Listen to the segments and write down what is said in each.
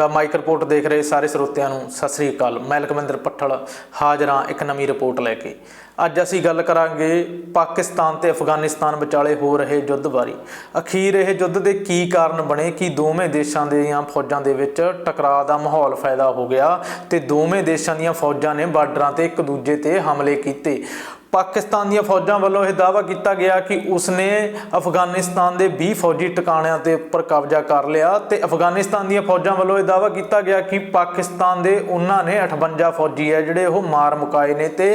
ਦਾ mic report ਦੇਖ ਰਹੇ ਸਾਰੇ ਸਰੋਤਿਆਂ ਨੂੰ ਸਤਿ ਸ੍ਰੀ ਅਕਾਲ। ਮੈਂ ਲਖਵਿੰਦਰ ਪੱਠਲ, ਹਾਜ਼ਰਾਂ ਇੱਕ ਨਵੀਂ ਰਿਪੋਰਟ ਲੈ ਕੇ। ਅੱਜ ਅਸੀਂ ਗੱਲ ਕਰਾਂਗੇ ਪਾਕਿਸਤਾਨ ਤੇ ਅਫਗਾਨਿਸਤਾਨ ਵਿਚਾਲੇ ਹੋ ਰਹੇ ਯੁੱਧ ਬਾਰੇ। ਅਖੀਰ ਇਹ ਯੁੱਧ ਦੇ ਕੀ ਕਾਰਨ ਬਣੇ? ਕਿ ਦੋਵੇਂ ਦੇਸ਼ਾਂ ਦੀਆਂ ਫੌਜਾਂ ਦੇ ਵਿੱਚ ਟਕਰਾਅ ਦਾ ਮਾਹੌਲ ਫਾਇਦਾ ਹੋ ਗਿਆ ਤੇ ਦੋਵੇਂ ਦੇਸ਼ਾਂ ਦੀਆਂ ਫੌਜਾਂ ਨੇ ਬਾਰਡਰਾਂ ਤੇ ਇੱਕ ਦੂਜੇ ਤੇ ਹਮਲੇ ਕੀਤੇ? ਪਾਕਿਸਤਾਨ ਦੀਆਂ ਫੌਜਾਂ ਵੱਲੋਂ ਇਹ ਦਾਅਵਾ ਕੀਤਾ ਗਿਆ ਕਿ ਉਸਨੇ ਅਫਗਾਨਿਸਤਾਨ ਦੇ 20 ਫੌਜੀ ਟਿਕਾਣਿਆਂ ਤੇ ਉੱਪਰ ਕਬਜ਼ਾ ਕਰ ਲਿਆ ਤੇ ਅਫਗਾਨਿਸਤਾਨ ਦੀਆਂ ਫੌਜਾਂ ਵੱਲੋਂ ਇਹ ਦਾਅਵਾ ਕੀਤਾ ਗਿਆ ਕਿ ਪਾਕਿਸਤਾਨ ਦੇ ਉਹਨਾਂ ਨੇ 58 ਫੌਜੀ ਹੈ ਜਿਹੜੇ ਉਹ ਮਾਰ ਮੁਕਾਏ ਨੇ ਤੇ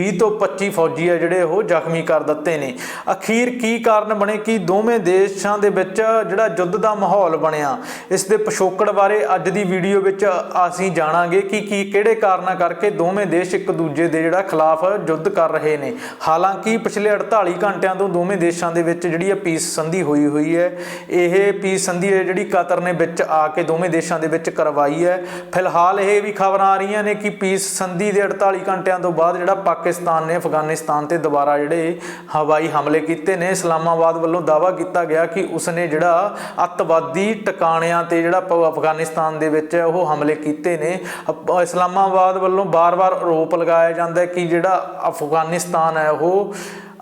20 ਤੋਂ 25 ਫੌਜੀ ਹੈ ਜਿਹੜੇ ਉਹ ਜ਼ਖਮੀ ਕਰ ਦਿੱਤੇ ਨੇ। ਅਖੀਰ ਕੀ ਕਾਰਨ ਬਣੇ ਕਿ ਦੋਵੇਂ ਦੇਸ਼ਾਂ ਦੇ ਵਿੱਚ ਜਿਹੜਾ ਯੁੱਧ ਦਾ ਮਾਹੌਲ ਬਣਿਆ, ਇਸ ਦੇ ਪਿਛੋਕੜ ਬਾਰੇ ਅੱਜ ਦੀ ਵੀਡੀਓ ਵਿੱਚ ਅਸੀਂ ਜਾਣਾਂਗੇ ਕਿ ਕੀ ਕਿਹੜੇ ਕਾਰਨਾਂ ਕਰਕੇ ਦੋਵੇਂ ਦੇਸ਼ ਇੱਕ ਦੂਜੇ ਦੇ ਜਿਹੜਾ ਖਿਲਾਫ ਯੁੱਧ ਕਰ ਰਹੇ ਨੇ। ਹਾਲਾਂਕਿ ਪਿਛਲੇ 48 ਘੰਟਿਆਂ ਤੋਂ ਦੋਵੇਂ ਦੇਸ਼ਾਂ ਦੇ ਵਿੱਚ ਜਿਹੜੀ ਹੈ ਪੀਸ ਸੰਧੀ ਹੋਈ ਹੋਈ ਹੈ, ਇਹ ਪੀਸ ਸੰਧੀ ਹੈ ਜਿਹੜੀ ਕਤਰ ਨੇ ਵਿੱਚ ਆ ਕੇ ਦੋਵੇਂ ਦੇਸ਼ਾਂ ਦੇ ਵਿੱਚ ਕਰਵਾਈ ਹੈ। ਫਿਲਹਾਲ ਇਹ ਵੀ ਖਬਰਾਂ ਆ ਰਹੀਆਂ ਨੇ ਕਿ ਪੀਸ ਸੰਧੀ ਦੇ 48 ਘੰਟਿਆਂ ਤੋਂ ਬਾਅਦ ਜਿਹੜਾ ਪਾਕਿਸਤਾਨ ਨੇ ਅਫਗਾਨਿਸਤਾਨ ਤੇ ਦੁਬਾਰਾ ਜਿਹੜੇ ਹਵਾਈ ਹਮਲੇ ਕੀਤੇ ਨੇ, ਇਸਲਾਮਾਬਾਦ ਵੱਲੋਂ ਦਾਅਵਾ ਕੀਤਾ ਗਿਆ ਕਿ ਉਸਨੇ ਜਿਹੜਾ ਅੱਤਵਾਦੀ ਟਿਕਾਣਿਆਂ ਤੇ ਜਿਹੜਾ ਅਫਗਾਨਿਸਤਾਨ ਦੇ ਵਿੱਚ ਉਹ ਹਮਲੇ ਕੀਤੇ ਨੇ। ਇਸਲਾਮਾਬਾਦ ਵੱਲੋਂ ਬਾਰ-ਬਾਰ ਆਰੋਪ ਲਗਾਇਆ ਜਾਂਦਾ ਹੈ ਕਿ ਜਿਹੜਾ ਅਫਗਾਨਿਸਤਾਨ ਹੈ ਉਹ।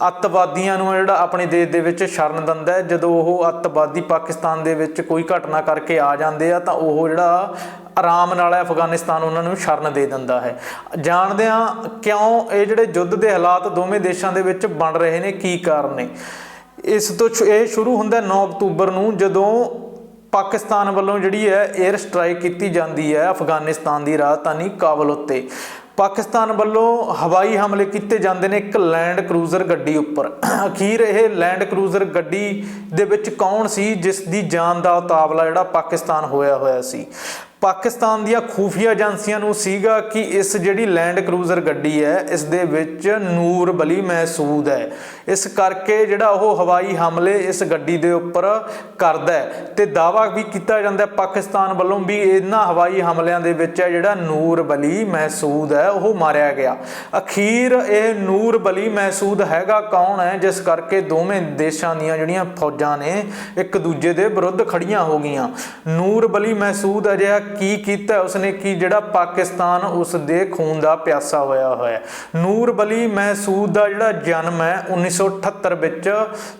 ਅੱਤਵਾਦੀਆਂ ਨੂੰ ਜਿਹੜਾ ਆਪਣੇ ਦੇਸ਼ ਦੇ ਵਿੱਚ ਸ਼ਰਨ ਦਿੰਦਾ ਹੈ। ਜਦੋਂ ਉਹ ਅੱਤਵਾਦੀ ਪਾਕਿਸਤਾਨ ਦੇ ਵਿੱਚ ਕੋਈ ਘਟਨਾ ਕਰਕੇ ਆ ਜਾਂਦੇ ਆ, ਤਾਂ ਉਹ ਜਿਹੜਾ ਆਰਾਮ ਨਾਲ ਅਫਗਾਨਿਸਤਾਨ ਉਹਨਾਂ ਨੂੰ ਸ਼ਰਨ ਦੇ ਦਿੰਦਾ ਹੈ। ਜਾਣਦੇ ਆ ਕਿਉਂ ਇਹ ਜਿਹੜੇ ਯੁੱਧ ਦੇ ਹਾਲਾਤ ਦੋਵੇਂ ਦੇਸ਼ਾਂ ਦੇ ਵਿੱਚ ਬਣ ਰਹੇ ਨੇ, ਕੀ ਕਾਰਨ ਨੇ। ਇਸ ਤੋਂ ਇਹ ਸ਼ੁਰੂ ਹੁੰਦਾ 9 ਅਕਤੂਬਰ ਨੂੰ, ਜਦੋਂ ਪਾਕਿਸਤਾਨ ਵੱਲੋਂ ਜਿਹੜੀ ਹੈ 에ਅਰ ਸਟ੍ਰਾਈਕ ਕੀਤੀ ਜਾਂਦੀ ਹੈ ਅਫਗਾਨਿਸਤਾਨ ਦੀ ਰਾਜਧਾਨੀ ਕਾਬਲ ਉੱਤੇ। ਪਾਕਿਸਤਾਨ ਵੱਲੋਂ ਹਵਾਈ ਹਮਲੇ ਕੀਤੇ ਜਾਂਦੇ ਨੇ ਇੱਕ ਲੈਂਡ ਕਰੂਜ਼ਰ ਗੱਡੀ ਉੱਪਰ। ਅਖੀਰ ਇਹ ਲੈਂਡ ਕਰੂਜ਼ਰ ਗੱਡੀ ਦੇ ਵਿੱਚ ਕੌਣ ਸੀ, ਜਿਸ ਦੀ ਜਾਨ ਦਾ ਉਤਾਵਲਾ ਜਿਹੜਾ ਪਾਕਿਸਤਾਨ ਹੋਇਆ ਹੋਇਆ ਸੀ? ਪਾਕਿਸਤਾਨ ਦੀਆਂ ਖੂਫੀਆ ਏਜੰਸੀਆਂ ਨੂੰ ਸੀਗਾ ਕਿ ਇਸ ਜਿਹੜੀ ਲੈਂਡ ਕਰੂਜ਼ਰ ਗੱਡੀ ਹੈ, ਇਸ ਦੇ ਵਿੱਚ ਨੂਰ ਬਲੀ ਮਹਿਸੂਦ ਹੈ। ਇਸ ਕਰਕੇ ਜਿਹੜਾ ਉਹ ਹਵਾਈ ਹਮਲੇ ਇਸ ਗੱਡੀ ਦੇ ਉੱਪਰ ਕਰਦਾ ਹੈ ਤੇ ਦਾਅਵਾ ਵੀ ਕੀਤਾ ਜਾਂਦਾ ਪਾਕਿਸਤਾਨ ਵੱਲੋਂ ਵੀ ਇਹਨਾਂ ਹਵਾਈ ਹਮਲਿਆਂ ਦੇ ਵਿੱਚ ਹੈ ਜਿਹੜਾ ਨੂਰ ਬਲੀ ਮਹਿਸੂਦ ਹੈ, ਉਹ ਮਾਰਿਆ ਗਿਆ। ਅਖੀਰ ਇਹ ਨੂਰ ਬਲੀ ਮਹਿਸੂਦ ਹੈਗਾ ਕੌਣ ਹੈ, ਜਿਸ ਕਰਕੇ ਦੋਵੇਂ ਦੇਸ਼ਾਂ ਦੀਆਂ ਜਿਹੜੀਆਂ ਫੌਜਾਂ ਨੇ ਇੱਕ ਦੂਜੇ ਦੇ ਵਿਰੁੱਧ ਖੜੀਆਂ ਹੋ ਗਈਆਂ। ਨੂਰ ਬਲੀ ਮਹਿਸੂਦ ਅਜਿਹਾ ਕੀ ਕੀਤਾ, ਉਸਨੇ ਕੀ ਜਿਹੜਾ ਪਾਕਿਸਤਾਨ ਉਸ ਦੇ ਖੂਨ ਦਾ ਪਿਆਸਾ ਹੋਇਆ ਹੋਇਆ। ਹੈ ਨੂਰ ਬਲੀ ਮਹਿਸੂਦ ਦਾ ਜਿਹੜਾ ਜਨਮ ਹੈ 1978 ਵਿੱਚ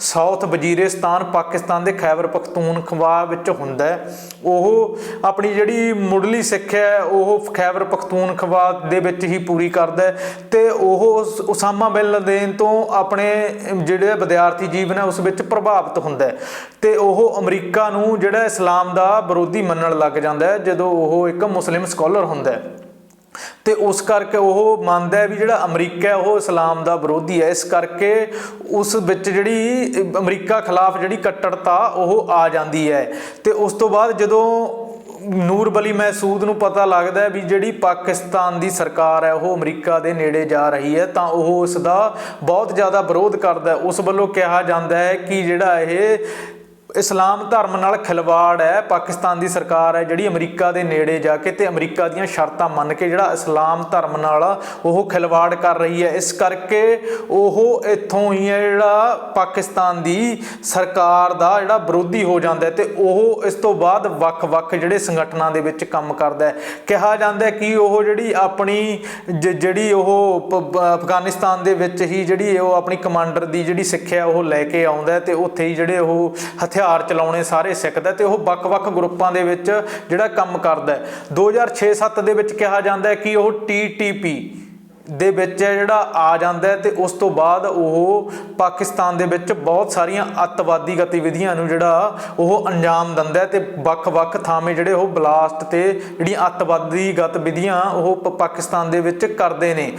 ਸਾਊਥ ਵਜ਼ੀਰਿਸਤਾਨ ਪਾਕਿਸਤਾਨ ਦੇ ਖੈਬਰ ਪਖਤੂਨਖਵਾ ਵਿੱਚ ਹੁੰਦਾ ਹੈ। ਉਹ ਆਪਣੀ ਜਿਹੜੀ ਮੁੱਢਲੀ ਸਿੱਖਿਆ ਹੈ, ਉਹ ਖੈਬਰ ਪਖਤੂਨਖਵਾ ਦੇ ਵਿੱਚ ਹੀ ਪੂਰੀ ਕਰਦਾ ਹੈ ਤੇ ਉਹ ਉਸਾਮਾ ਬਿਨ ਲਦੇਨ ਤੋਂ ਆਪਣੇ ਜਿਹੜੇ ਵਿਦਿਆਰਥੀ ਜੀਵਨ ਹੈ, ਉਸ ਵਿੱਚ ਪ੍ਰਭਾਵਿਤ ਹੁੰਦਾ ਹੈ। ਤੇ ਉਹ ਅਮਰੀਕਾ ਨੂੰ ਜਿਹੜਾ ਇਸਲਾਮ ਦਾ ਵਿਰੋਧੀ ਮੰਨਣ ਲੱਗ ਜਾਂਦਾ ਹੈ ਜਦੋਂ ਉਹ ਇੱਕ ਮੁਸਲਿਮ ਸਕਾਲਰ ਹੁੰਦਾ ਹੈ, ਤੇ ਉਸ ਕਰਕੇ ਉਹ ਮੰਨਦਾ ਹੈ ਵੀ ਜਿਹੜਾ ਅਮਰੀਕਾ ਹੈ, ਉਹ ਇਸਲਾਮ ਦਾ ਵਿਰੋਧੀ ਹੈ। ਇਸ ਕਰਕੇ ਉਸ ਵਿੱਚ ਜਿਹੜੀ ਅਮਰੀਕਾ ਖਿਲਾਫ ਜਿਹੜੀ ਕੱਟੜਤਾ ਉਹ ਆ ਜਾਂਦੀ ਹੈ। ਤੇ ਉਸ ਤੋਂ ਬਾਅਦ ਜਦੋਂ ਨੂਰਬਲੀ ਮਹਿਸੂਦ ਨੂੰ ਪਤਾ ਲੱਗਦਾ ਹੈ ਵੀ ਜਿਹੜੀ ਪਾਕਿਸਤਾਨ ਦੀ ਸਰਕਾਰ ਹੈ, ਉਹ ਅਮਰੀਕਾ ਦੇ ਨੇੜੇ ਜਾ ਰਹੀ ਹੈ, ਤਾਂ ਉਹ ਉਸ ਦਾ ਬਹੁਤ ਜ਼ਿਆਦਾ ਵਿਰੋਧ ਕਰਦਾ ਹੈ। ਉਸ ਵੱਲੋਂ ਕਿਹਾ ਜਾਂਦਾ ਹੈ ਕਿ ਜਿਹੜਾ ਇਹ ਇਸਲਾਮ ਧਰਮ ਨਾਲ ਖਿਲਵਾੜ ਹੈ, ਪਾਕਿਸਤਾਨ ਦੀ ਸਰਕਾਰ ਹੈ, ਜਿਹੜੀ ਅਮਰੀਕਾ ਦੇ ਨੇੜੇ ਜਾ ਕੇ ਤੇ ਅਮਰੀਕਾ ਦੀਆਂ ਸ਼ਰਤਾਂ ਮੰਨ ਕੇ ਜਿਹੜਾ ਇਸਲਾਮ ਧਰਮ ਨਾਲ ਉਹ ਖਿਲਵਾੜ ਕਰ ਰਹੀ ਹੈ। ਇਸ ਕਰਕੇ ਉਹ ਇੱਥੋਂ ਹੀ ਹੈ ਜਿਹੜਾ ਪਾਕਿਸਤਾਨ ਦੀ ਸਰਕਾਰ ਦਾ ਜਿਹੜਾ ਵਿਰੋਧੀ ਹੋ ਜਾਂਦਾ ਹੈ ਤੇ ਉਹ ਇਸ ਤੋਂ ਬਾਅਦ ਵੱਖ-ਵੱਖ ਜਿਹੜੇ ਸੰਗਠਨਾਂ ਦੇ ਵਿੱਚ ਕੰਮ ਕਰਦਾ ਹੈ। ਕਿਹਾ ਜਾਂਦਾ ਕਿ ਉਹ ਜਿਹੜੀ ਆਪਣੀ ਜ- ਜਿਹੜੀ ਉਹ ਪ- ਅਫਗਾਨਿਸਤਾਨ ਦੇ ਵਿੱਚ ਹੀ ਜਿਹੜੀ ਉਹ ਆਪਣੀ ਕਮਾਂਡਰ ਦੀ ਜਿਹੜੀ ਸਿੱਖਿਆ ਉਹ ਲੈ ਕੇ ਆਉਂਦਾ ਹੈ ਤੇ ਉੱਥੇ ਹੀ ਜਿਹੜੇ ਉਹ ਹਥਿਆਰ ਚਲਾਉਣੇ ਸਾਰੇ ਸਿੱਖਦਾ ਹੈ ਤੇ ਉਹ ਵੱਖ-ਵੱਖ ਗਰੁੱਪਾਂ ਦੇ ਵਿੱਚ ਜਿਹੜਾ ਕੰਮ ਕਰਦਾ ਹੈ। 2006-7 ਦੇ ਵਿੱਚ ਕਿਹਾ ਜਾਂਦਾ ਹੈ ਕਿ ਉਹ TTP ਦੇ ਵਿੱਚ ਜਿਹੜਾ ਆ ਜਾਂਦਾ ਹੈ ਤੇ ਉਸ ਤੋਂ ਬਾਅਦ ਉਹ ਪਾਕਿਸਤਾਨ ਦੇ ਵਿੱਚ ਬਹੁਤ ਸਾਰੀਆਂ ਅੱਤਵਾਦੀ ਗਤੀਵਿਧੀਆਂ ਨੂੰ ਜਿਹੜਾ ਉਹ ਅੰਜਾਮ ਦਿੰਦਾ ਹੈ ਤੇ ਵੱਖ-ਵੱਖ ਥਾਵੇਂ ਜਿਹੜੇ ਉਹ ਬਲਾਸਟ ਤੇ ਜਿਹੜੀਆਂ ਅੱਤਵਾਦੀ ਗਤੀਵਿਧੀਆਂ ਉਹ ਪ- ਪਾਕਿਸਤਾਨ ਦੇ ਵਿੱਚ ਕਰਦੇ ਨੇ।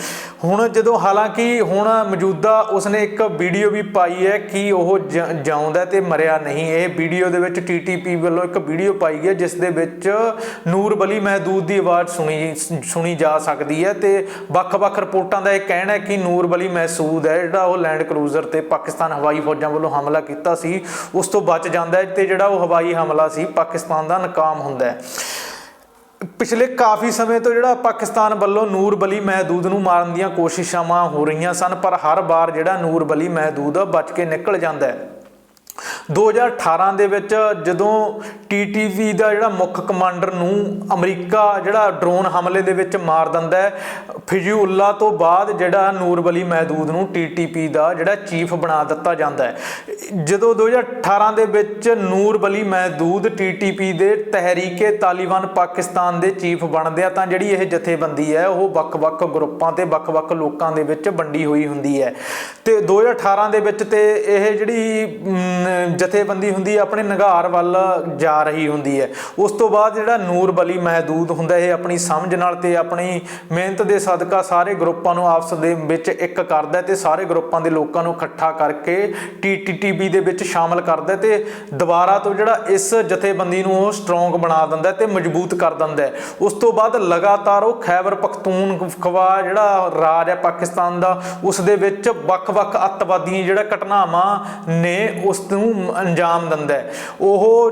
ਹੁਣ ਜਦੋਂ ਹਾਲਾਂਕਿ ਹੁਣ ਮੌਜੂਦਾ ਉਸਨੇ ਇੱਕ ਵੀਡੀਓ ਵੀ ਪਾਈ ਹੈ ਕਿ ਉਹ ਜ- ਜਿਉਂਦਾ ਤੇ ਮਰਿਆ ਨਹੀਂ। ਇਹ ਵੀਡੀਓ ਦੇ ਵਿੱਚ ਟੀਟੀਪੀ ਵੱਲੋਂ ਇੱਕ ਵੀਡੀਓ ਪਾਈ ਹੈ ਜਿਸ ਦੇ ਵਿੱਚ ਨੂਰ ਬਲੀ ਮਹਿਦੂਦ ਦੀ ਆਵਾਜ਼ ਸੁਣੀ ਸੁਣੀ ਜਾ ਸਕਦੀ ਹੈ ਤੇ ਵੱਖ-ਵੱਖ ਰਿਪੋਰਟਾਂ ਦਾ ਇਹ ਕਹਿਣਾ ਹੈ ਕਿ ਨੂਰ ਬਲੀ ਮਹਿਸੂਦ ਹੈ, ਜਿਹੜਾ ਉਹ ਲੈਂਡ ਕਰੂਜ਼ਰ ਤੇ ਪਾਕਿਸਤਾਨ ਹਵਾਈ ਫੌਜਾਂ ਵੱਲੋਂ ਹਮਲਾ ਕੀਤਾ ਸੀ, ਉਸ ਤੋਂ ਬਚ ਜਾਂਦਾ ਹੈ ਤੇ ਜਿਹੜਾ ਉਹ ਹਵਾਈ ਹਮਲਾ ਸੀ, ਪਾਕਿਸਤਾਨ ਦਾ ਨਾਕਾਮ ਹੁੰਦਾ ਹੈ। ਪਿਛਲੇ ਕਾਫੀ ਸਮੇਂ ਤੋਂ ਜਿਹੜਾ ਪਾਕਿਸਤਾਨ ਵੱਲੋਂ ਨੂਰ ਬਲੀ ਮਹਿਦੂਦ ਨੂੰ ਮਾਰਨ ਦੀਆਂ ਕੋਸ਼ਿਸ਼ਾਂ ਹੋ ਰਹੀਆਂ ਸਨ, ਪਰ ਹਰ ਵਾਰ ਜਿਹੜਾ ਨੂਰ ਬਲੀ ਮਹਿਦੂਦ ਬਚ ਕੇ ਨਿਕਲ ਜਾਂਦਾ ਹੈ। 2018 ਦੇ ਵਿੱਚ ਜਦੋਂ ਟੀਟੀਵੀ ਦਾ ਜਿਹੜਾ ਮੁੱਖ ਕਮਾਂਡਰ ਨੂੰ ਅਮਰੀਕਾ ਜਿਹੜਾ ਡਰੋਨ ਹਮਲੇ ਦੇ ਵਿੱਚ ਮਾਰ ਦਿੰਦਾ ਹੈ ਫਿਜ਼ੂਲlah ਤੋਂ ਬਾਅਦ ਜਿਹੜਾ ਨੂਰਬਲੀ ਮਹਿਦੂਦ ਨੂੰ ਟੀਟੀਪੀ ਦਾ ਜਿਹੜਾ ਚੀਫ ਬਣਾ ਦਿੱਤਾ ਜਾਂਦਾ ਹੈ। ਜਦੋਂ 2018 ਦੇ ਵਿੱਚ ਨੂਰ ਬਲੀ ਮਹਿਦੂਦ ਟੀਟੀਪੀ ਦੇ ਤਹਿਰੀਕੇ ਤਾਲਿਬਾਨ ਪਾਕਿਸਤਾਨ ਦੇ ਚੀਫ ਬਣਦੇ ਆ, ਤਾਂ ਜਿਹੜੀ ਇਹ ਜਥੇਬੰਦੀ ਹੈ, ਉਹ ਵੱਖ-ਵੱਖ ਗਰੁੱਪਾਂ ਤੇ ਵੱਖ-ਵੱਖ ਲੋਕਾਂ ਦੇ ਵਿੱਚ ਵੰਡੀ ਹੋਈ ਹੁੰਦੀ ਹੈ। ਤੇ 2018 ਦੇ ਵਿੱਚ ਤੇ ਇਹ ਜਿਹੜੀ ਜਥੇਬੰਦੀ ਹੁੰਦੀ ਹੈ, ਆਪਣੇ ਨਿਗਾਰ ਵੱਲ ਜਾ ਰਹੀ ਹੁੰਦੀ ਹੈ। ਉਸ ਤੋਂ ਬਾਅਦ ਜਿਹੜਾ ਨੂਰ ਬਲੀ ਮਹਿਦੂਦ ਹੁੰਦਾ, ਇਹ ਆਪਣੀ ਸਮਝ ਨਾਲ ਤੇ ਆਪਣੀ ਮਿਹਨਤ ਦੇ ਸਦਕਾ ਸਾਰੇ ਗਰੁੱਪਾਂ ਨੂੰ ਆਪਸ ਦੇ ਵਿੱਚ ਇੱਕ ਕਰਦਾ ਹੈ ਤੇ ਸਾਰੇ ਗਰੁੱਪਾਂ ਦੇ ਲੋਕਾਂ ਨੂੰ ਇਕੱਠਾ ਕਰਕੇ ਟੀਟੀਟੀਬੀ ਦੇ ਵਿੱਚ ਸ਼ਾਮਲ ਕਰਦਾ ਹੈ ਤੇ ਦੁਬਾਰਾ ਤੋਂ ਜਿਹੜਾ ਇਸ ਜਥੇਬੰਦੀ ਨੂੰ ਉਹ ਸਟਰੋਂਗ ਬਣਾ ਦਿੰਦਾ ਹੈ ਤੇ ਮਜ਼ਬੂਤ ਕਰ ਦਿੰਦਾ ਉਸ ਤੋਂ ਬਾਅਦ ਲਗਾਤਾਰ ਉਹ ਖੈਬਰ ਪਖਤੂਨਖਵਾ ਜਿਹੜਾ ਰਾਜ ਹੈ ਪਾਕਿਸਤਾਨ ਦਾ, ਉਸ ਦੇ ਵਿੱਚ ਵੱਖ-ਵੱਖ ਅੱਤਵਾਦੀ ਜਿਹੜਾ ਘਟਨਾਵਾਂ ਨੇ, ਉਸ ਨੂੰ ਅੰਜਾਮ ਦਿੰਦਾ ਹੈ। ਉਹ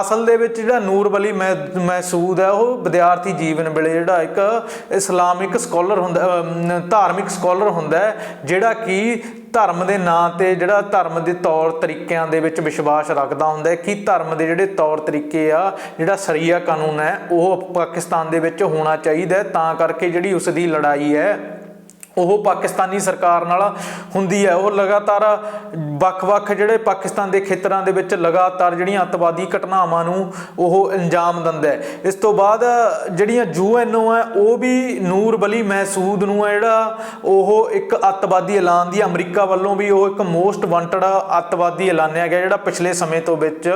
ਅਸਲ ਦੇ ਵਿੱਚ ਜਿਹੜਾ ਨੂਰ ਬਲੀ ਮਹਿ- ਮਹਿਸੂਦ ਹੈ, ਉਹ ਵਿਦਿਆਰਥੀ ਜੀਵਨ ਵੇਲੇ ਜਿਹੜਾ ਇੱਕ ਇਸਲਾਮਿਕ ਸਕਾਲਰ ਹੁੰਦਾ ਧਾਰਮਿਕ ਸਕਾਲਰ ਹੁੰਦਾ ਜਿਹੜਾ ਕਿ ਧਰਮ ਦੇ ਨਾਂ ਤੇ ਜਿਹੜਾ ਧਰਮ ਦੇ ਤੌਰ ਤਰੀਕਿਆਂ ਦੇ ਵਿੱਚ ਵਿਸ਼ਵਾਸ ਰੱਖਦਾ ਹੁੰਦਾ ਹੈ ਕਿ ਧਰਮ ਦੇ ਜਿਹੜੇ ਤੌਰ ਤਰੀਕੇ ਆ, ਜਿਹੜਾ ਸ਼ਰੀਆ ਕਾਨੂੰਨ ਹੈ, ਉਹ ਪਾਕਿਸਤਾਨ ਦੇ ਵਿੱਚ ਹੋਣਾ ਚਾਹੀਦਾ ਤਾਂ ਕਰਕੇ ਜਿਹੜੀ ਉਸ ਦੀ ਲੜਾਈ ਹੈ ਉਹ ਪਾਕਿਸਤਾਨੀ ਸਰਕਾਰ ਨਾਲ ਹੁੰਦੀ ਹੈ। ਉਹ ਲਗਾਤਾਰ ਵੱਖ-ਵੱਖ ਜਿਹੜੇ ਪਾਕਿਸਤਾਨ ਦੇ ਖੇਤਰਾਂ ਦੇ ਵਿੱਚ ਲਗਾਤਾਰ ਜਿਹੜੀਆਂ ਅੱਤਵਾਦੀ ਘਟਨਾਵਾਂ ਨੂੰ ਉਹ ਅੰਜਾਮ ਦਿੰਦਾ ਹੈ। ਇਸ ਤੋਂ ਬਾਅਦ ਜਿਹੜੀਆਂ ਯੂਐਨਓ ਹੈ, ਉਹ ਵੀ ਨੂਰ ਬਲੀ ਮਹਿਸੂਦ ਨੂੰ ਹੈ ਜਿਹੜਾ ਉਹ ਇੱਕ ਅੱਤਵਾਦੀ ਐਲਾਨ ਦੀ, ਅਮਰੀਕਾ ਵੱਲੋਂ ਵੀ ਉਹ ਇੱਕ ਮੋਸਟ ਵਾਂਟਡ ਅੱਤਵਾਦੀ ਐਲਾਨਿਆ ਗਿਆ ਜਿਹੜਾ ਪਿਛਲੇ ਸਮੇਂ ਤੋਂ ਵਿੱਚ।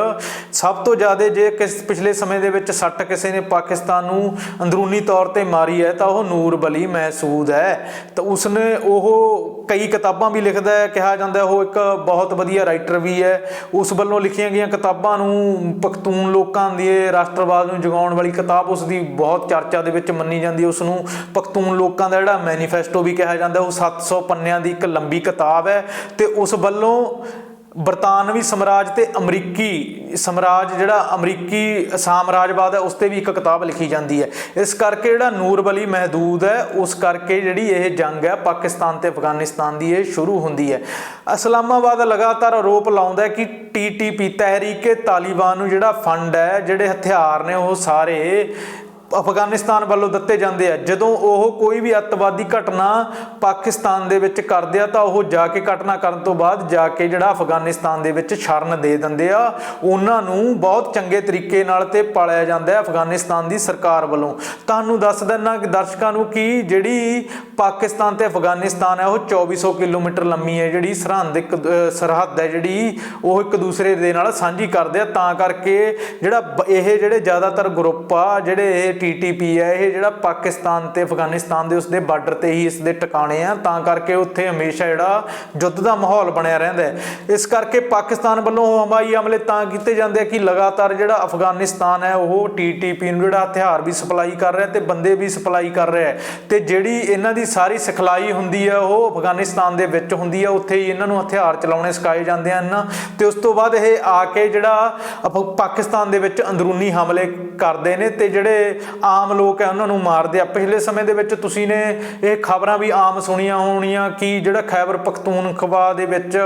ਸਭ ਤੋਂ ਜ਼ਿਆਦਾ ਜੇ ਕਿਸ ਪਿਛਲੇ ਸਮੇਂ ਦੇ ਵਿੱਚ ਸੱਟ ਕਿਸੇ ਨੇ ਪਾਕਿਸਤਾਨ ਨੂੰ ਅੰਦਰੂਨੀ ਤੌਰ ਤੇ ਮਾਰੀ ਹੈ, ਤਾਂ ਉਹ ਨੂਰ ਬਲੀ ਮਹਿਸੂਦ ਹੈ। ਤਾਂ ਉਸਨੇ ਉਹ ਕਈ ਕਿਤਾਬਾਂ ਵੀ ਲਿਖਦਾ ਹੈ, ਕਿਹਾ ਜਾਂਦਾ ਉਹ ਇੱਕ ਬਹੁਤ ਵਧੀਆ ਰਾਈਟਰ ਵੀ ਹੈ। ਉਸ ਵੱਲੋਂ ਲਿਖੀਆਂ ਗਈਆਂ ਕਿਤਾਬਾਂ ਨੂੰ ਪਖਤੂਨ ਲੋਕਾਂ ਦੇ, ਰਾਸ਼ਟਰਵਾਦ ਨੂੰ ਜਗਾਉਣ ਵਾਲੀ ਕਿਤਾਬ ਉਸ ਦੀ ਬਹੁਤ ਚਰਚਾ ਦੇ ਵਿੱਚ ਮੰਨੀ ਜਾਂਦੀ ਹੈ। ਉਸ ਨੂੰ ਪਖਤੂਨ ਲੋਕਾਂ ਦਾ ਜਿਹੜਾ ਮੈਨੀਫੈਸਟੋ ਵੀ ਕਿਹਾ ਜਾਂਦਾ ਉਹ 700 ਪੰਨਿਆਂ ਦੀ ਇੱਕ ਲੰਬੀ ਕਿਤਾਬ ਹੈ ਤੇ ਉਸ ਵੱਲੋਂ ਬਰਤਾਨਵੀ ਸਮਰਾਜ ਤੇ ਅਮਰੀਕੀ ਸਮਰਾਜ, ਜਿਹੜਾ ਅਮਰੀਕੀ ਸਾਮਰਾਜਵਾਦ ਹੈ, ਉਸ ਤੇ ਵੀ ਇੱਕ ਕਿਤਾਬ ਲਿਖੀ ਜਾਂਦੀ ਹੈ। ਇਸ ਕਰਕੇ ਜਿਹੜਾ ਨੂਰਬਲੀ ਮਹਿਦੂਦ ਹੈ, ਉਸ ਕਰਕੇ ਜਿਹੜੀ ਇਹ ਜੰਗ ਹੈ, ਪਾਕਿਸਤਾਨ ਤੇ ਅਫਗਾਨਿਸਤਾਨ ਦੀ ਇਹ ਸ਼ੁਰੂ ਹੁੰਦੀ ਹੈ। ਇਸਲਾਮਾਬਾਦ ਲਗਾਤਾਰ ਆਰੋਪ ਲਾਉਂਦਾ ਹੈ ਕਿ ਟੀਟੀਪੀ ਤਹਿਰੀਕੇ ਤਾਲਿਬਾਨ ਨੂੰ ਜਿਹੜਾ ਫੰਡ ਹੈ, ਜਿਹੜੇ ਹਥਿਆਰ ਨੇ, ਉਹ ਸਾਰੇ ਅਫਗਾਨਿਸਤਾਨ ਵੱਲੋਂ ਦਿੱਤੇ ਜਾਂਦੇ ਆ। ਜਦੋਂ ਉਹ ਕੋਈ ਵੀ ਅੱਤਵਾਦੀ ਘਟਨਾ ਪਾਕਿਸਤਾਨ ਦੇ ਵਿੱਚ ਕਰਦੇ ਆ, ਤਾਂ ਉਹ ਜਾ ਕੇ ਘਟਨਾ ਕਰਨ ਤੋਂ ਬਾਅਦ ਜਾ ਕੇ ਜਿਹੜਾ ਅਫਗਾਨਿਸਤਾਨ ਦੇ ਵਿੱਚ ਸ਼ਰਨ ਦੇ ਦਿੰਦੇ ਆ। ਉਹਨਾਂ ਨੂੰ ਬਹੁਤ ਚੰਗੇ ਤਰੀਕੇ ਨਾਲ ਤੇ ਪਾਲਿਆ ਜਾਂਦਾ ਹੈ ਅਫਗਾਨਿਸਤਾਨ ਦੀ ਸਰਕਾਰ ਵੱਲੋਂ। ਤੁਹਾਨੂੰ ਦੱਸ ਦਿੰਨਾ ਕਿ ਦਰਸ਼ਕਾਂ ਨੂੰ ਕਿ ਜਿਹੜੀ ਪਾਕਿਸਤਾਨ ਤੇ ਅਫਗਾਨਿਸਤਾਨ ਹੈ, ਉਹ 2400 ਕਿਲੋਮੀਟਰ ਲੰਮੀ ਹੈ। ਜਿਹੜੀ ਸਰਹੰਦ ਇੱਕ ਅਹ, ਸਰਹੱਦ ਹੈ ਜਿਹੜੀ, ਉਹ ਇੱਕ ਦੂਸਰੇ ਦੇ ਨਾਲ ਸਾਂਝੀ ਕਰਦੇ ਆ। ਤਾਂ ਕਰਕੇ ਜਿਹੜਾ ਬ- ਇਹ ਜਿਹੜੇ ਜ਼ਿਆਦਾਤਰ ਗਰੁੱਪ ਆ, ਜਿਹੜੇ ਇਹ ਟੀਟੀਪੀ ਹੈ, ਇਹ ਜਿਹੜਾ ਪਾਕਿਸਤਾਨ ਤੇ ਅਫਗਾਨਿਸਤਾਨ ਦੇ ਉਸਦੇ ਬਾਰਡਰ ਤੇ ਹੀ ਇਸ ਦੇ ਟਿਕਾਣੇ ਆ। ਤਾਂ ਕਰਕੇ ਉੱਥੇ ਹਮੇਸ਼ਾ ਜਿਹੜਾ ਯੁੱਧ ਦਾ ਮਾਹੌਲ ਬਣਿਆ ਰਹਿੰਦਾ ਹੈ। ਇਸ ਕਰਕੇ ਪਾਕਿਸਤਾਨ ਵੱਲੋਂ ਹਵਾਈ ਹਮਲੇ ਤਾਂ ਕੀਤੇ ਜਾਂਦੇ ਆ ਕਿ ਲਗਾਤਾਰ ਜਿਹੜਾ ਅਫਗਾਨਿਸਤਾਨ ਹੈ, ਉਹ ਟੀਟੀਪੀ ਨੂੰ ਜਿਹੜਾ ਹਥਿਆਰ ਵੀ ਸਪਲਾਈ ਕਰ ਰਿਹਾ ਤੇ ਬੰਦੇ ਵੀ ਸਪਲਾਈ ਕਰ ਰਿਹਾ ਹੈ। ਤੇ ਜਿਹੜੀ ਇਹਨਾਂ ਦੀ ਸਾਰੀ ਸਿਖਲਾਈ ਹੁੰਦੀ ਹੈ ਉਹ ਅਫਗਾਨਿਸਤਾਨ ਦੇ ਵਿੱਚ ਹੁੰਦੀ ਹੈ ਉੱਥੇ ਹੀ ਇਹਨਾਂ ਨੂੰ ਹਥਿਆਰ ਚਲਾਉਣੇ ਸਿਖਾਏ ਜਾਂਦੇ ਹਨ। ਤੇ ਉਸ ਤੋਂ ਬਾਅਦ ਇਹ ਆ ਕੇ ਜਿਹੜਾ ਅਫ- ਪਾਕਿਸਤਾਨ ਦੇ ਵਿੱਚ ਅੰਦਰੂਨੀ ਹਮਲੇ ਕਰਦੇ ਨੇ ਤੇ ਜਿਹੜੇ ਆਮ ਲੋਕ ਹੈ ਉਹਨਾਂ ਨੂੰ ਮਾਰਦੇ ਆ। ਪਿਛਲੇ ਸਮੇਂ ਦੇ ਵਿੱਚ ਤੁਸੀਂ ਨੇ ਇਹ ਖਬਰਾਂ ਵੀ ਆਮ ਸੁਣੀਆਂ ਹੋਣੀਆਂ ਕਿ ਜਿਹੜਾ ਖੈਬਰ ਪਖਤੂਨਖਵਾ ਦੇ ਵਿੱਚ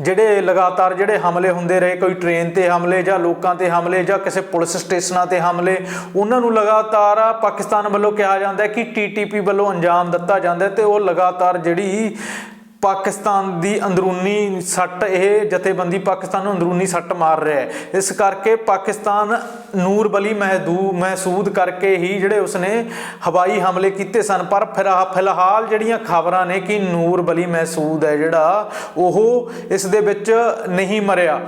ਜਿਹੜੇ ਲਗਾਤਾਰ ਜਿਹੜੇ ਹਮਲੇ ਹੁੰਦੇ ਰਹੇ, ਕੋਈ ਟ੍ਰੇਨ ਤੇ ਹਮਲੇ ਜਾਂ ਲੋਕਾਂ ਤੇ ਹਮਲੇ ਜਾਂ ਕਿਸੇ ਪੁਲਿਸ ਸਟੇਸ਼ਨਾਂ ਤੇ ਹਮਲੇ, ਉਹਨਾਂ ਨੂੰ ਲਗਾਤਾਰ ਪਾਕਿਸਤਾਨ ਵੱਲੋਂ ਕਿਹਾ ਜਾਂਦਾ ਹੈ ਕਿ ਟੀਟੀਪੀ ਵੱਲੋਂ ਅੰਜਾਮ ਦਿੱਤਾ ਜਾਂਦਾ ਹੈ ਤੇ ਉਹ ਲਗਾਤਾਰ ਜਿਹੜੀ ਪਾਕਿਸਤਾਨ ਦੀ ਅੰਦਰੂਨੀ ਸੱਟ, ਇਹ ਜਥੇਬੰਦੀ ਪਾਕਿਸਤਾਨ ਨੂੰ ਅੰਦਰੂਨੀ ਸੱਟ ਮਾਰ ਰਿਹਾ ਹੈ। ਇਸ ਕਰਕੇ ਪਾਕਿਸਤਾਨ ਨੂਰਬਲੀ ਮਹਿਦੂ, ਮਹਿਸੂਦ ਕਰਕੇ ਹੀ ਜਿਹੜੇ ਉਸਨੇ ਹਵਾਈ ਹਮਲੇ ਕੀਤੇ ਸਨ, ਪਰ ਫਿਰ, ਫਿਲਹਾਲ ਜਿਹੜੀਆਂ ਖਬਰਾਂ ਨੇ ਕਿ ਨੂਰਬਲੀ ਮਹਿਸੂਦ ਹੈ ਜਿਹੜਾ, ਉਹ ਇਸ ਦੇ ਵਿੱਚ ਨਹੀਂ ਮਰਿਆ।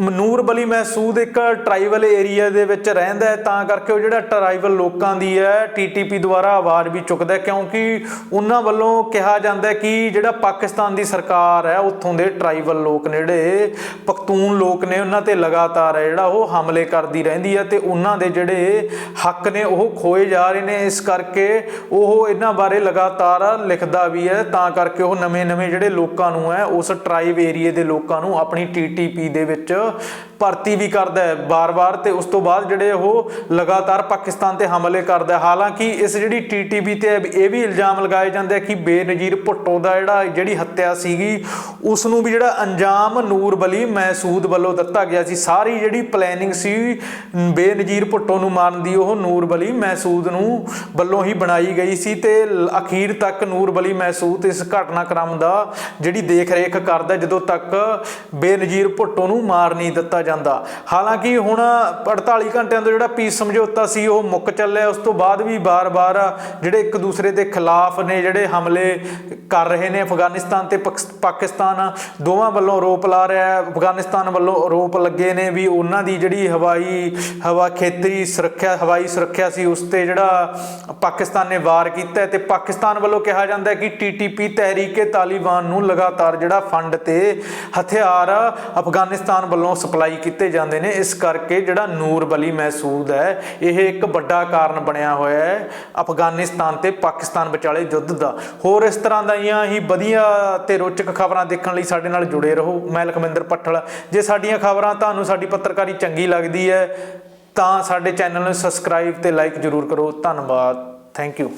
ਨੂਰ ਬਲੀ ਮਹਿਸੂਦ ਇੱਕ ਟ੍ਰਾਈਬਲ ਏਰੀਆ ਦੇ ਵਿੱਚ ਰਹਿੰਦਾ ਹੈ, ਤਾਂ ਕਰਕੇ ਉਹ ਜਿਹੜਾ ਟ੍ਰਾਈਬਲ ਲੋਕਾਂ ਦੀ ਹੈ ਟੀਟੀਪੀ ਦੁਆਰਾ ਆਵਾਜ਼ ਵੀ ਚੁੱਕਦਾ ਕਿਉਂਕਿ ਉਹਨਾਂ ਵੱਲੋਂ ਕਿਹਾ ਜਾਂਦਾ ਕਿ ਜਿਹੜਾ ਪਾਕਿਸਤਾਨ ਦੀ ਸਰਕਾਰ ਹੈ, ਉੱਥੋਂ ਦੇ ਟ੍ਰਾਈਬਲ ਲੋਕ ਨੇ ਜਿਹੜੇ, ਪਖਤੂਨ ਲੋਕ ਨੇ, ਉਹਨਾਂ ਤੇ ਲਗਾਤਾਰ ਜਿਹੜਾ ਉਹ ਹਮਲੇ ਕਰਦੀ ਰਹਿੰਦੀ ਹੈ ਤੇ ਉਹਨਾਂ ਦੇ ਜਿਹੜੇ ਹੱਕ ਨੇ ਉਹ ਖੋਏ ਜਾ ਰਹੇ ਨੇ, ਇਸ ਕਰਕੇ ਉਹ ਇਹਨਾਂ ਬਾਰੇ ਲਗਾਤਾਰ ਲਿਖਦਾ ਵੀ ਹੈ, ਤਾਂ ਕਰਕੇ ਉਹ ਨਵੇਂ-ਨਵੇਂ ਜਿਹੜੇ ਲੋਕਾਂ ਨੂੰ ਹੈ, ਉਸ ਟ੍ਰਾਈਬ ਏਰੀਏ ਦੇ ਲੋਕਾਂ ਨੂੰ ਆਪਣੀ ਟੀਟੀਪੀ ਦੇ ਵਿੱਚ ਭਰਤੀ ਵੀ ਕਰਦਾ ਹੈ ਬਾਰ-ਬਾਰ ਤੇ ਉਸ ਤੋਂ ਬਾਅਦ ਜਿਹੜੇ ਉਹ ਲਗਾਤਾਰ ਪਾਕਿਸਤਾਨ ਤੇ ਹਮਲੇ ਕਰਦਾ ਹੈ। ਹਾਲਾਂਕਿ ਇਸ ਜਿਹੜੀ ਟੀਟੀਬੀ ਤੇ ਇਹ ਵੀ ਇਲਜ਼ਾਮ ਲਗਾਏ ਜਾਂਦੇ ਆ ਕਿ ਬੇਨਜ਼ੀਰ ਭੁੱਟੋ ਦਾ ਜਿਹੜਾ ਜਿਹੜੀ ਹੱਤਿਆ ਸੀਗੀ, ਉਸ ਨੂੰ ਵੀ ਜਿਹੜਾ ਅੰਜਾਮ ਨੂਰ ਬਲੀ ਮਹਿਸੂਦ ਵੱਲੋਂ ਦਿੱਤਾ ਗਿਆ ਸੀ। ਸਾਰੀ ਜਿਹੜੀ ਪਲੈਨਿੰਗ ਸੀ, ਬੇਨਜ਼ੀਰ ਭੁੱਟੋ ਨੂੰ ਮਾਰਨ ਦੀ ਉਹ ਨੂਰ ਬਲੀ ਮਹਿਸੂਦ ਨੂੰ ਵੱਲੋਂ ਹੀ ਬਣਾਈ ਗਈ ਸੀ ਤੇ ਅਖੀਰ ਤੱਕ ਨੂਰ ਬਲੀ ਮਹਿਸੂਦ ਇਸ ਘਟਨਾਕ੍ਰਮ ਦਾ ਜਿਹੜੀ ਦੇਖ ਰੇਖ ਕਰਦਾ ਜਦੋਂ ਤੱਕ ਬੇਨਜ਼ੀਰ ਭੁੱਟੋ ਨੂੰ ਮਾਰ ਨਹੀਂ ਦਿੱਤਾ ਜਾਂਦਾ। ਹਾਲਾਂਕਿ ਹੁਣ 48 ਘੰਟਿਆਂ ਤੋਂ ਜਿਹੜਾ ਪੀਸ ਸਮਝੌਤਾ ਸੀ, ਉਹ ਮੁੱਕ ਚੱਲਿਆ। ਉਸ ਤੋਂ ਬਾਅਦ ਵੀ ਬਾਰ-ਬਾਰ ਜਿਹੜੇ ਇੱਕ ਦੂਸਰੇ ਦੇ ਖਿਲਾਫ ਨੇ, ਜਿਹੜੇ ਹਮਲੇ ਕਰ ਰਹੇ ਨੇ, ਅਫਗਾਨਿਸਤਾਨ ਤੇ ਪਾਕਿਸਤਾਨ, ਦੋਵਾਂ ਵੱਲੋਂ ਆਰੋਪ ਲਾ ਰਿਹਾ ਹੈ। ਅਫਗਾਨਿਸਤਾਨ ਵੱਲੋਂ ਆਰੋਪ ਲੱਗੇ ਨੇ ਵੀ ਉਹਨਾਂ ਦੀ ਜਿਹੜੀ ਹਵਾਈ, ਹਵਾ ਖੇਤਰੀ ਸੁਰੱਖਿਆ, ਹਵਾਈ ਸੁਰੱਖਿਆ ਸੀ, ਉਸ ਤੇ ਜਿਹੜਾ ਪਾਕਿਸਤਾਨ ਨੇ ਵਾਰ ਕੀਤਾ ਤੇ ਪਾਕਿਸਤਾਨ ਵੱਲੋਂ ਕਿਹਾ ਜਾਂਦਾ ਹੈ ਕਿ ਟੀਟੀਪੀ ਤਹਿਰੀਕੇ ਤਾਲਿਬਾਨ ਨੂੰ ਲਗਾਤਾਰ ਜਿਹੜਾ ਫੰਡ ਤੇ ਹਥਿਆਰ ਅਫਗਾਨਿਸਤਾਨ ਵੱਲੋਂ ਸਪਲਾਈ ਕੀਤੇ ਜਾਂਦੇ ਨੇ, ਇਸ ਕਰਕੇ ਜਿਹੜਾ ਨੂਰ ਬਲੀ ਮਹਿਸੂਦ ਹੈ, ਇਹ ਇੱਕ ਵੱਡਾ ਕਾਰਨ ਬਣਿਆ ਹੋਇਆ ਹੈ ਅਫਗਾਨਿਸਤਾਨ ਤੇ ਪਾਕਿਸਤਾਨ ਵਿਚਾਲੇ ਯੁੱਧ ਦਾ। ਹੋਰ ਇਸ ਤਰ੍ਹਾਂ ਦੀਆਂ ਹੀ ਵਧੀਆ ਤੇ ਰੋਚਕ ਖਬਰਾਂ ਦੇਖਣ ਲਈ ਸਾਡੇ ਨਾਲ ਜੁੜੇ ਰਹੋ। ਮੈਂ ਲਖਵਿੰਦਰ ਪੱਠਲ। ਜੇ ਸਾਡੀਆਂ ਖਬਰਾਂ ਤੁਹਾਨੂੰ ਸਾਡੀ ਪੱਤਰਕਾਰੀ ਚੰਗੀ ਲੱਗਦੀ ਹੈ, ਤਾਂ ਸਾਡੇ ਚੈਨਲ ਨੂੰ ਸਬਸਕ੍ਰਾਈਬ ਤੇ ਲਾਈਕ ਜ਼ਰੂਰ ਕਰੋ। ਧੰਨਵਾਦ। Thank you.